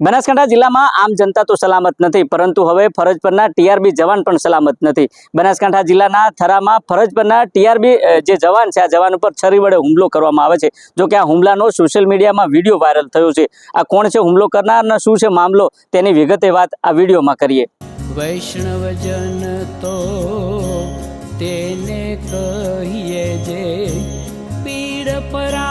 બનાસકાંઠા જિલ્લામાં આમ જનતા તો સલામત નથી, પરંતુ હવે ફરજ પરના ટીઆરબી જવાન પણ સલામત નથી. બનાસકાંઠા જિલ્લાના થરામાં ફરજ પરના ટીઆરબી જે જવાન છે, આ જવાન ઉપર છરી વડે હુમલો કરવામાં આવે છે. જો કે આ હુમલાનો સોશિયલ મીડિયામાં વીડિયો વાયરલ થયો છે. આ કોણ છે હુમલો કરનાર શું છે મામલો, તેની વિગતે વાત આ વિડીયોમાં કરીએ. વૈષ્ણવજન તો તેને કહીએ જે પીડ પરાઈ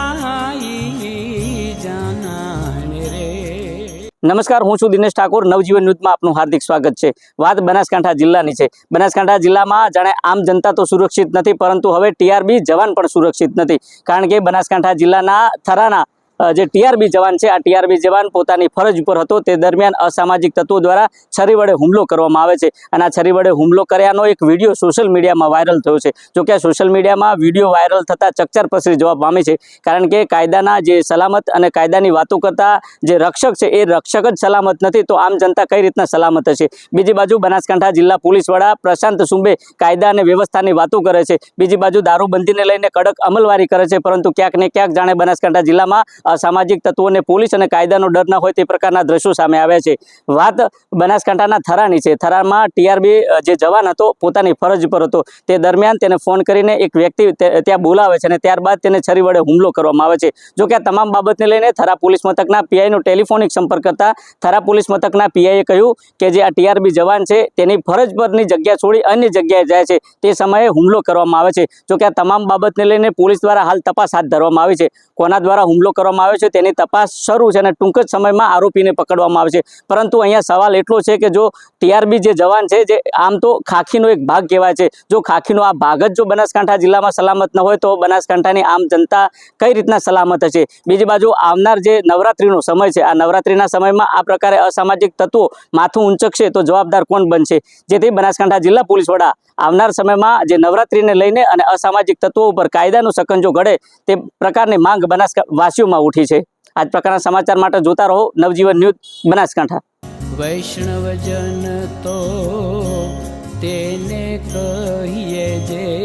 નમસ્કાર, હું છું દિનેશ ઠાકોર. નવજીવન ન્યૂઝમાં આપનું હાર્દિક સ્વાગત છે. વાત બનાસકાંઠા જિલ્લાની છે. બનાસકાંઠા જિલ્લામાં જાણે આમ જનતા તો સુરક્ષિત નથી, પરંતુ હવે ટીઆરબી જવાન પણ સુરક્ષિત નથી. કારણ કે બનાસકાંઠા જિલ્લાના થરાના જે ટીઆરબી જવાન છે, આ ટીઆરબી જવાન પોતાની ફરજ ઉપર હતો. તે દરમિયાન અસામાજિક તત્વો દ્વારા છરી વડે હુમલો કરવામાં આવે છે અને આ છરી વડે હુમલો કર્યાનો એક વીડિયો સોશિયલ મીડિયામાં વાયરલ થયો છે. જો કે સોશિયલ મીડિયામાં વીડિયો વાયરલ થતાં ચકચાર પસરી જવા પામી છે, કારણ કે કાયદાના જે સલામત અને કાયદાની વાતો કરતા જે રક્ષક છે, એ રક્ષક જ સલામત નથી, તો આમ જનતા કઈ રીતના સલામત હશે? બીજી બાજુ બનાસકાંઠા જિલ્લા પોલીસ વડા પ્રશાંત સુંબે કાયદા અને વ્યવસ્થાની વાતો કરે છે. બીજી બાજુ દારૂબંધીને લઈને કડક અમલવારી કરે છે, પરંતુ ક્યાંક ને ક્યાંક જાણે બનાસકાંઠા જિલ્લામાં અસામાજિક તત્વોને પોલીસ અને કાયદાનો ડર ના હોય તે પ્રકારના દ્રશ્યો સામે આવ્યા છે. વાત બનાસકાંઠાના થરાની છે. થરામાં ટીઆરબી જે જવાન હતો, પોતાની ફરજ પર હતો. તે દરમિયાન તેને ફોન કરીને એક વ્યક્તિ ત્યાં બોલાવે છે અને ત્યારબાદ તેને છરી વડે હુમલો કરવામાં આવે છે. જો કે આ તમામ બાબતને લઈને થરા પોલીસ મથકના પીઆઈનો ટેલિફોનિક સંપર્ક કરતા થરા પોલીસ મથકના પીઆઈએ કહ્યું કે જે આ ટીઆરબી જવાન છે, તેની ફરજ પરની જગ્યા છોડી અન્ય જગ્યાએ જાય છે. તે સમયે હુમલો કરવામાં આવે છે. જો કે આ તમામ બાબતને લઈને પોલીસ દ્વારા હાલ તપાસ હાથ ધરવામાં આવી છે. કોના દ્વારા હુમલો કરવામાં આવ્યો છે, તેની તપાસ શરૂ છે અને ટૂંક જ સમયમાં આરોપીને પકડવામાં આવે છે. પરંતુ અહીંયા સવાલ એટલો છે કે જો ટીઆરબી જે જવાન છે, જે આમ તો ખાખીનો એક ભાગ કહેવાય છે, જો ખાખીનો આ ભાગ જ જો બનાસકાંઠા જિલ્લામાં સલામત ન હોય તો બનાસકાંઠાની આમ જનતા કઈ રીતના સલામત હશે? બીજી બાજુ આવનાર જે નવરાત્રિનો સમય છે, આ નવરાત્રિના સમયમાં આ પ્રકારે અસામાજિક તત્વો માથું ઊંચકશે તો જવાબદાર કોણ બનશે? જેથી બનાસકાંઠા જિલ્લા પોલીસ વડા આવનાર સમયમાં જે નવરાત્રિને લઈને અને અસામાજિક તત્વો ઉપર કાયદાનો સકંજો ઘડે તે પ્રકારની માંગ બનાસકા, વાસીઓમાં ઉઠી છે. આ જ પ્રકારના સમાચાર માટે જોતા રહો. નવજીવન ન્યૂઝ, બનાસકાંઠા. વૈષ્ણવજન તો તેને કહીએ જે